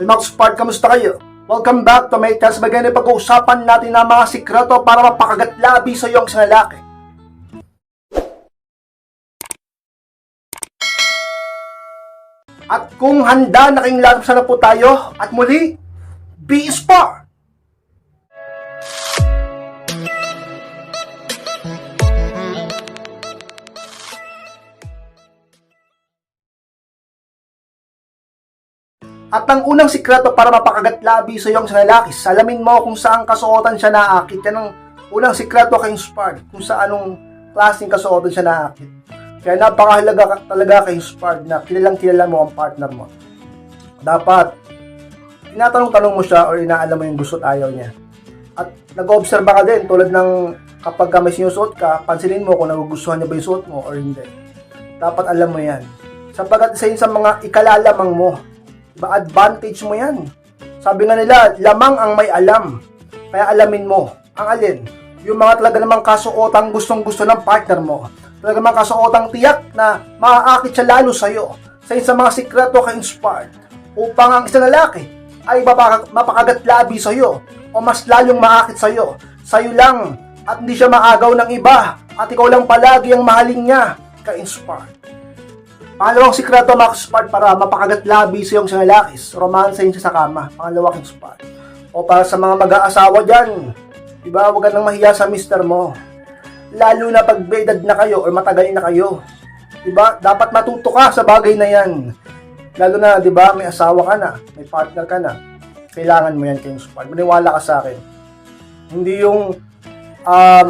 Max Part, kamusta kayo? Welcome back to my test. Bagay na pag-uusapan natin ang mga sikreto para mapakagat labi sa iyong isang lalaki. At kung handa na kayong lalabas na po tayo, at muli, be spar! At ang unang sikreto para mapakagat labi sa iyong lalaki, salamin mo kung saan kasuotan siya naakit. Yan ang unang sikreto kay Spard, kung sa anong klaseng kasuotan siya naakit. Kaya napakahalaga ka- talaga kay Spard na kilalang kilala mo ang partner mo. Dapat, tinatanong-tanong mo siya or inaalam mo yung gusto at ayaw niya. At nag-obserba ka din tulad ng kapag ka may sinusuot ka, pansinin mo kung nagugustuhan niya ba yung suot mo or hindi. Dapat alam mo yan. Sapagkat isa yun sa mga ikalalamang mo. Diba? Advantage mo yan. Sabi nga nila, lamang ang may alam. Kaya alamin mo. Ang alin? Yung mga talaga namang kasuotang gustong gusto ng partner mo. Talaga namang kasuotang tiyak na maaakit siya lalo sa'yo. Sa isa sa mga sikreto ka-inspired. Upang ang isang lalaki ay mapaka- mapakagat labi sa'yo o mas lalong maakit sa'yo. Sa'yo lang at hindi siya maagaw ng iba at ikaw lang palagi ang mahalin niya ka-inspired. Pangalawang sikreto mga spart para mapakagat labi sa iyong sinalakis. Romansahin siya sa kama. Pangalawang spart. O para sa mga mag-aasawa dyan. Diba, huwag ka nang mahiya sa mister mo. Lalo na pag may edad na kayo or matagal na kayo. Diba, dapat matuto ka sa bagay na yan. Lalo na, diba, may asawa ka na, may partner ka na. Kailangan mo yan kayong spart. Maniwala ka sa akin. Hindi yung um,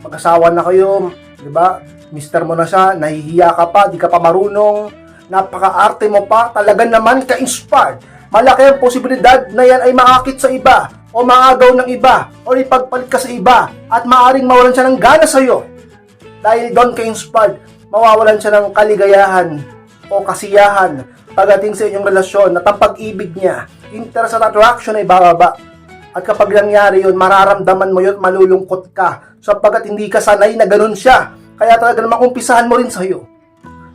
mag-asawa na kayo, di ba? Mister mo na siya, nahihiya ka pa, di ka pa marunong, napaka-arte mo pa, talaga naman ka-inspired. Malaki ang posibilidad na yan ay maakit sa iba, o maagaw ng iba, o ipagpalit ka sa iba, at maaring mawalan siya ng gana sa iyo. Dahil doon ka-inspired, mawawalan siya ng kaligayahan o kasiyahan pagdating sa inyong relasyon at ang pag-ibig niya, interest at attraction ay bababa. At kapag nangyari yun, mararamdaman mo yun, malulungkot ka. Sapagkat hindi ka sanay na ganun siya. Kaya talaga namang umpisahan mo rin sa'yo.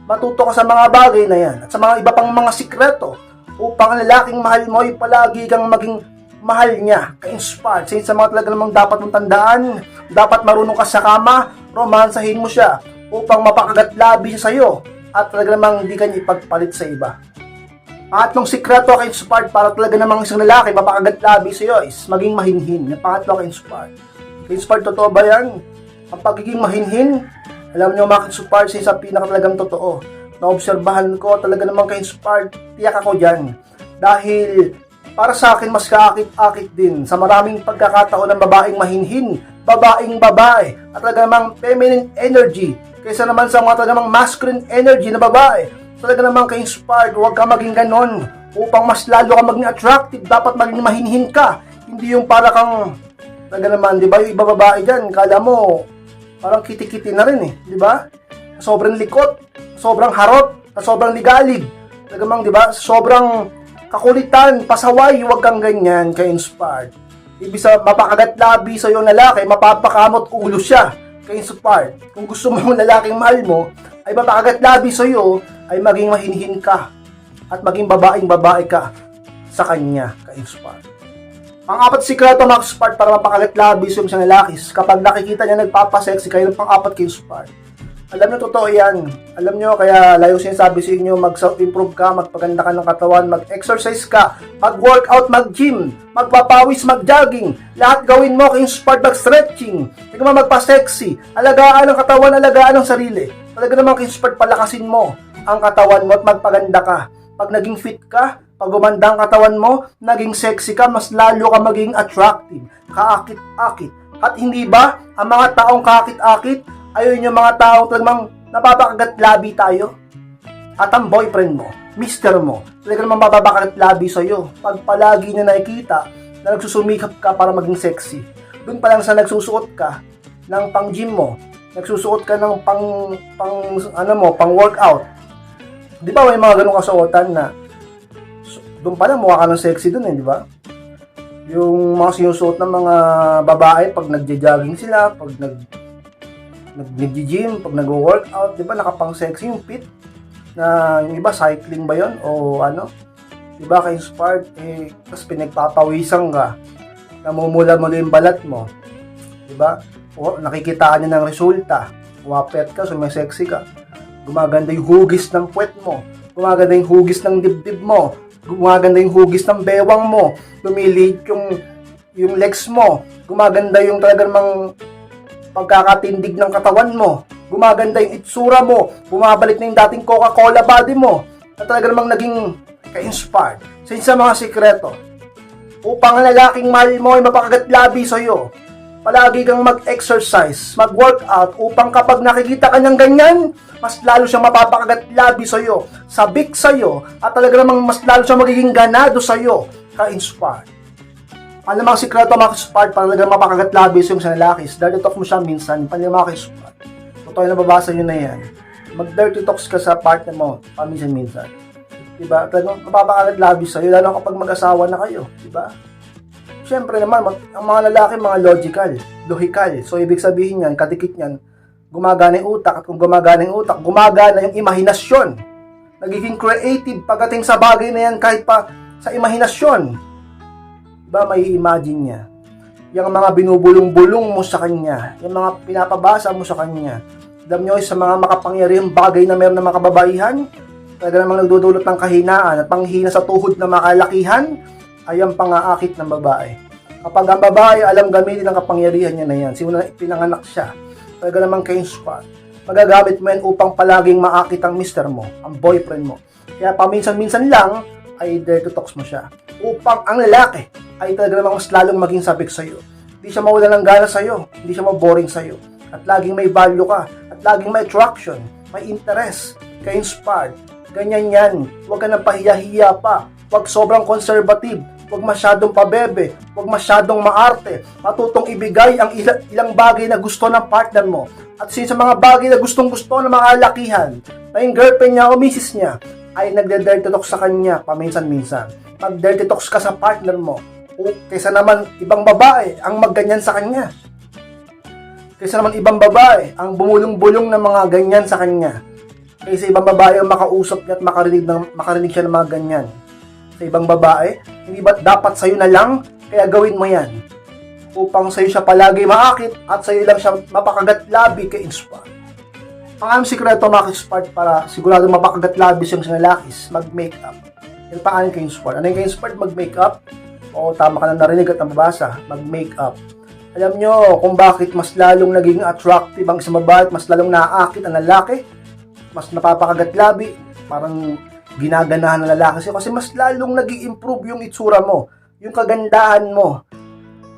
Matuto ka sa mga bagay na yan at sa mga iba pang mga sikreto upang ang lalaking mahal mo ay palagi kang maging mahal niya, ka-inspired. Sa sa mga talaga namang dapat mong tandaan, dapat marunong ka sa kama, romansahin mo siya upang mapakagat labi siya sa'yo at talaga namang hindi ka niya ipagpalit sa iba. Pangatlong sikreto kay inspired para talaga namang isang lalaki mapakagat labi sa iyo is maging mahinhin. Yung pangatlo kay inspired. Inspired, totoo ba yan? Ang pagiging mahinhin, alam niyo mga inspired sa isang totoo. Naobserbahan ko talaga namang kay inspired, tiyak ako dyan. Dahil para sa akin mas kaakit-akit din sa maraming pagkakataon ng babaeng mahinhin, babaeng babae, at talaga namang feminine energy kaysa naman sa mga talaga namang masculine energy na babae talaga naman ka-inspired, huwag ka maging ganon. Upang mas lalo ka maging attractive, dapat maging mahinhin ka. Hindi yung para kang, talaga naman, di ba, yung iba babae dyan, kala mo, parang kiti-kiti na rin eh, di ba? Sobrang likot, sobrang harot, na sobrang ligalig. Talaga mang, di ba, sobrang kakulitan, pasaway, huwag kang ganyan, ka-inspired. Ibig sa mapakagat labi sa iyong lalaki, mapapakamot ulo siya, ka-inspired. Kung gusto mo ng lalaking mahal mo, ay mapakagat labi sa iyo, ay maging mahinhin ka at maging babaeng babae ka sa kanya, ka-inspired. Pang-apat sikreto mga inspired para mapakagat labi sa isang lalaki kapag nakikita niya nagpapasexy kayo ng pang-apat ka-inspired. Alam niyo, totoo yan. Alam niyo, kaya layo sinasabi sa inyo, mag-self-improve ka, magpaganda ka ng katawan, mag-exercise ka, mag-workout, mag-gym, magpapawis, mag-jogging, lahat gawin mo, ka-inspired, mag-stretching, hindi mo magpa-sexy, alagaan ang katawan, alagaan ang sarili. Talaga naman ka-inspired, palakasin mo ang katawan mo at magpaganda ka. Pag naging fit ka, pag gumanda ang katawan mo, naging sexy ka, mas lalo ka maging attractive, kaakit-akit. At hindi ba, ang mga taong kaakit-akit, ayun yung mga taong talagang napapakagat labi tayo. At ang boyfriend mo, mister mo, talaga namang mapapakagat labi sa'yo. Pag palagi niya nakikita na nagsusumikap ka para maging sexy, doon pa lang sa nagsusuot ka ng pang gym mo, nagsusuot ka ng pang, pang ano mo, pang workout. Di ba may mga ganong kasuotan na doon pa lang mukha ka ng sexy doon eh, di ba? Yung mga sinusuot ng mga babae pag nagja-jogging sila, pag nag nag-gym, pag nag-workout, di ba nakapang sexy yung fit? Na yung iba cycling ba yon o ano? Diba ka-inspired? Eh, tapos pinagpapawisan ka. Namumula mo na yung balat mo. Diba? O, nakikitaan niya ng resulta. Wapet ka, sumisexy ka. Gumaganda yung hugis ng puwet mo. Gumaganda yung hugis ng dibdib mo. Gumaganda yung hugis ng bewang mo. Lumiliit yung yung legs mo. Gumaganda yung talagang mang pagkakatindig ng katawan mo. Gumaganda yung itsura mo. Bumabalik na yung dating Coca-Cola body mo. Na talaga namang naging ka-inspired. Sa isa mga sikreto. Upang ang lalaking mahal mo ay mapakagat labi sa'yo. Palagi kang mag-exercise, mag-workout upang kapag nakikita ka ng ganyan, mas lalo siyang mapapakagat labi sa'yo, sabik sa'yo, at talaga namang mas lalo siyang magiging ganado sa'yo, ka-inspired. Ano mga sikreto mga ka-inspired para talaga mapakagat labi yung sa lalaki? Dirty talk mo siya minsan, paano mga ka-inspired? Totoo yung nababasa nyo na yan. Mag-dirty talks ka sa partner mo, paminsan-minsan. Diba? Talagang mapapakagat labi sa'yo, lalo kapag mag-asawa na kayo. Diba? Siyempre naman, mag- ang mga lalaki, mga logical, logical. So, ibig sabihin yan, kadikit yan, gumagana yung utak. At kung gumagana yung utak, gumagana yung imahinasyon. Nagiging creative pagdating sa bagay na yan kahit pa sa imahinasyon. Diba, may imagine niya. Yung mga binubulong-bulong mo sa kanya, yung mga pinapabasa mo sa kanya. Alam nyo, sa mga makapangyarihang bagay na meron ng mga kababaihan, talaga namang nagdudulot ng kahinaan at panghina sa tuhod ng mga kalakihan, ay ang pangaakit ng babae. Kapag ang babae alam gamitin ang kapangyarihan niya na yan, simula na pinanganak siya, talaga namang ka-inspire. Magagamit mo yan upang palaging maakit ang mister mo, ang boyfriend mo. Kaya paminsan-minsan lang, ay talks mo siya. Upang ang lalaki ay talaga namang mas lalong maging sabik sa'yo. Hindi siya mawala ng gana sa'yo, hindi siya maboring sa'yo. At laging may value ka, at laging may attraction, may interest, ka-inspired. Ganyan yan. Huwag ka nang pahiya-hiya pa. Huwag sobrang conservative. Huwag masyadong pabebe. Huwag masyadong maarte. Matutong ibigay ang ila- ilang bagay na gusto ng partner mo. At sa mga bagay na gustong gusto ng mga lakihan, na yung girlfriend niya o misis niya, ay nagde-dirty talk sa kanya paminsan-minsan. Mag-dirty talks ka sa partner mo. O kaysa naman ibang babae ang magganyan sa kanya. Kaysa naman ibang babae ang bumulong-bulong ng mga ganyan sa kanya. Kaysa ibang babae ang makausap niya at makarinig, ng, makarinig siya ng mga ganyan. Sa ibang babae, hindi ba dapat sa'yo na lang? Kaya gawin mo yan. Upang sa'yo siya palagi maakit at sa'yo lang siya mapakagat labi kay inspire. Ang aming sikreto mga ka-inspired para sigurado mapakagat labis yung sa lalakis, mag-makeup. Yung paano kay inspired? Ano yung kay inspired? Mag-makeup? Oo, tama ka na narinig at nababasa. Mag-makeup. Alam nyo kung bakit mas lalong naging attractive ang isang babae at mas lalong naaakit ang lalaki? Mas napapakagat labi, parang ginaganahan ng lalaki sa'yo kasi mas lalong nag improve yung itsura mo, yung kagandahan mo.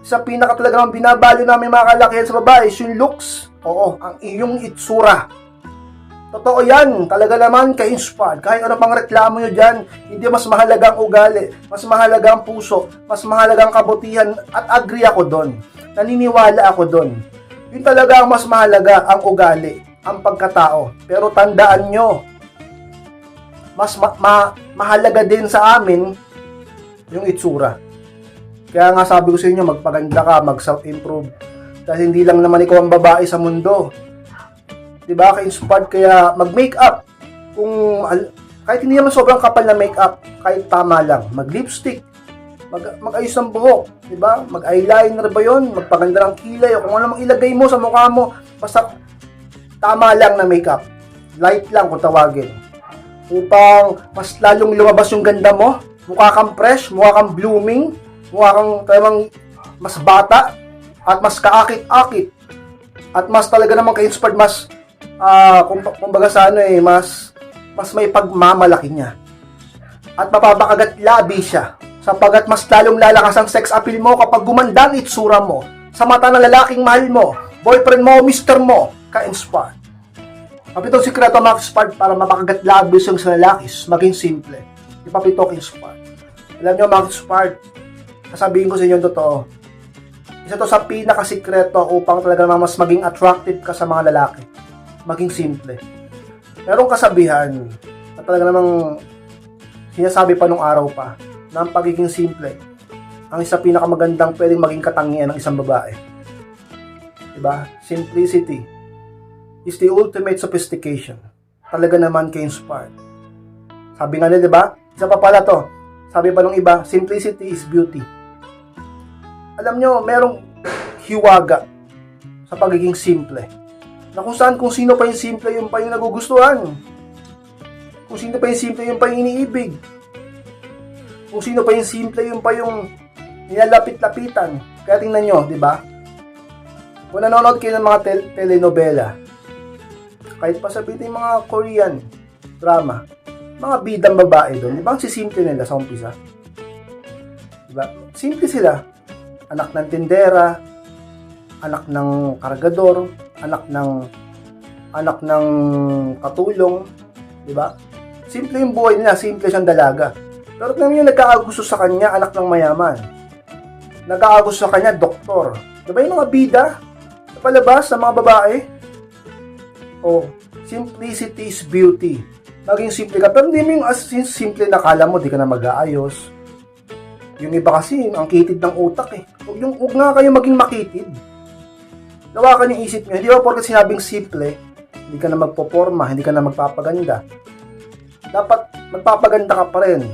Sa pinaka talaga ng binabalyo namin mga kalakihan sa babae is yung looks. Oo, ang iyong itsura. Totoo yan. Talaga naman ka-inspired. Kahit ano pang reklamo nyo dyan, hindi mas mahalaga ang ugali, mas mahalaga ang puso, mas mahalaga ang kabutihan at agree ako doon. Naniniwala ako doon. Yun talaga ang mas mahalaga ang ugali, ang pagkatao. Pero tandaan nyo, mas ma- ma- mahalaga din sa amin yung itsura. Kaya nga sabi ko sa inyo, magpaganda ka, mag-self-improve. Dahil hindi lang naman ikaw ang babae sa mundo. 'di ba? Ka-inspired kaya mag-makeup. Kung kahit hindi naman sobrang kapal na makeup, kahit tama lang, mag-lipstick, mag mag-ayos ng buhok, 'di ba? Mag-eyeliner ba 'yon? Magpaganda ng kilay o kung ano mang ilagay mo sa mukha mo, basta tama lang na makeup. Light lang kung tawagin. Upang mas lalong lumabas yung ganda mo, mukha kang fresh, mukha kang blooming, mukha kang talagang mas bata at mas kaakit-akit at mas talaga namang ka-inspired, mas ah kung kumbaga sa ano eh, mas mas may pagmamalaki niya. At mapapakagat labi siya sapagat mas lalong lalakas ang sex appeal mo kapag gumanda ang itsura mo sa mata ng lalaking mahal mo, boyfriend mo, mister mo, ka-inspired. Kapitong sikreto mga inspired para mapakagat labi yung sa lalakis, maging simple. Ipapitok inspired. Alam niyo mga inspired, sasabihin ko sa inyo yung totoo, isa to sa pinakasikreto upang talaga naman mas maging attractive ka sa mga lalaki. Maging simple. Merong kasabihan na talaga namang sinasabi pa nung araw pa na ang pagiging simple ang isa pinakamagandang pwedeng maging katangian ng isang babae. Diba? Simplicity is the ultimate sophistication. Talaga naman ka-inspired. Sabi nga nila, diba? Isa pa pala to. Sabi pa ng iba, simplicity is beauty. Alam nyo, merong hiwaga sa pagiging simple. Na kung saan, kung sino pa yung simple, yung pa yung nagugustuhan. Kung sino pa yung simple, yung pa yung iniibig. Kung sino pa yung simple, yung pa yung nilalapit-lapitan. Kaya tingnan nyo, di ba? Kung nanonood kayo ng mga tel- telenovela, kahit pa sabihin yung mga Korean drama, mga bidang babae doon, di ba ang sisimple nila sa umpisa? Di ba? Simple sila. Anak ng tindera, anak ng kargador, anak ng anak ng katulong, di ba? Simple yung buhay nila, simple siyang dalaga. Pero tingnan yung nagkakagusto sa kanya, anak ng mayaman. Nagkakagusto sa kanya, doktor. Di ba yung mga bida? Sa palabas, sa mga babae? Oh, simplicity is beauty. Maging simple ka, pero hindi mo yung as simple na kala mo, di ka na mag-aayos. Yung iba kasi, ang kitid ng utak eh. Huwag, yung, huwag nga kayo maging makitid. Lawakan yung isip nyo. Hindi ba porkat sinabing simple, hindi ka na magpoporma, hindi ka na magpapaganda. Dapat magpapaganda ka pa rin,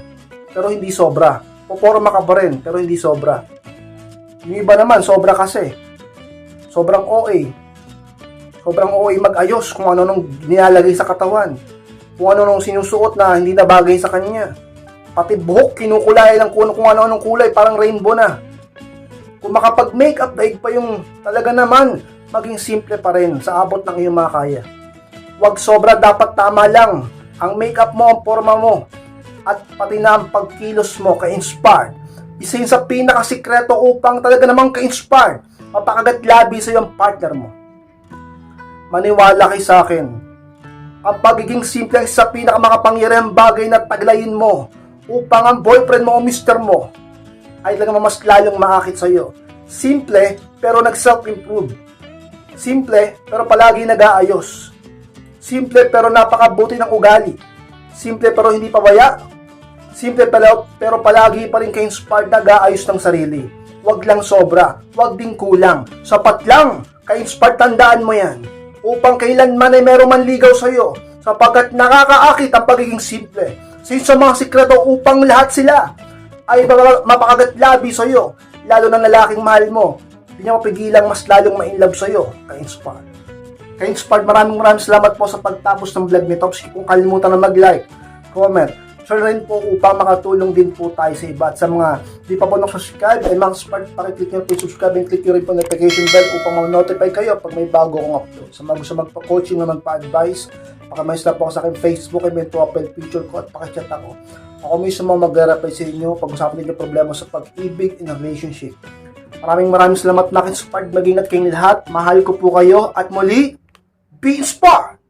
pero hindi sobra. Poporma ka pa rin, pero hindi sobra. Yung iba naman, sobra kasi. Sobrang OA. Sobrang OA mag-ayos kung ano nung nilalagay sa katawan. Kung ano nung sinusuot na hindi na bagay sa kanya. Pati buhok, kinukulay lang kung, kung ano-anong kulay, parang rainbow na. Kung makapag-makeup, daig pa yung talaga naman, maging simple pa rin sa abot ng iyong makakaya. Huwag sobra, dapat tama lang. Ang makeup mo, ang forma mo, at pati na ang pagkilos mo, ka-inspired. Isa yun sa pinakasikreto upang talaga namang ka-inspired. Mapakagat labi sa iyong partner mo. Maniwala kay sa akin. Ang pagiging simple ay sa pinakamakapangyarihang bagay na taglayin mo upang ang boyfriend mo o mister mo ay talaga mas lalong maakit sa iyo. Simple pero nag-self-improve. Simple pero palagi nag-aayos. Simple pero napakabuti ng ugali. Simple pero hindi pabaya. Simple pero, pero palagi pa rin ka-inspired na nag-aayos ng sarili. Huwag lang sobra, huwag din kulang. Sapat lang, ka-inspired tandaan mo yan. Upang kailanman ay meron man ligaw sa iyo. Sapagkat nakakaakit ang pagiging simple. Sa sa mga sikreto upang lahat sila ay mapa- mapakagat labi sa iyo. Lalo ng lalaking mahal mo. Hindi niya mapigilang mas lalong ma-inlove sa iyo. Ka-inspired. Ka-inspired, maraming maraming salamat po sa pagtapos ng vlog nito. Kung kalimutan na mag-like, comment, share rin po upang makatulong din po tayo sa iba. At sa mga di pa po subscribe ay mga smart, pakiclick nyo po subscribe and click nyo rin po notification bell upang ma-notify kayo pag may bago akong upload. Sa mga gusto magpa-coaching na magpa-advise, pakamais na po ako sa aking Facebook and may profile picture ko at pakichat ako. Ako mismo mag-reply sa inyo pag-usapan ninyo problema sa pag-ibig in a relationship. Maraming maraming salamat na inspired mag-ingat kayong lahat. Mahal ko po kayo at muli, be inspired!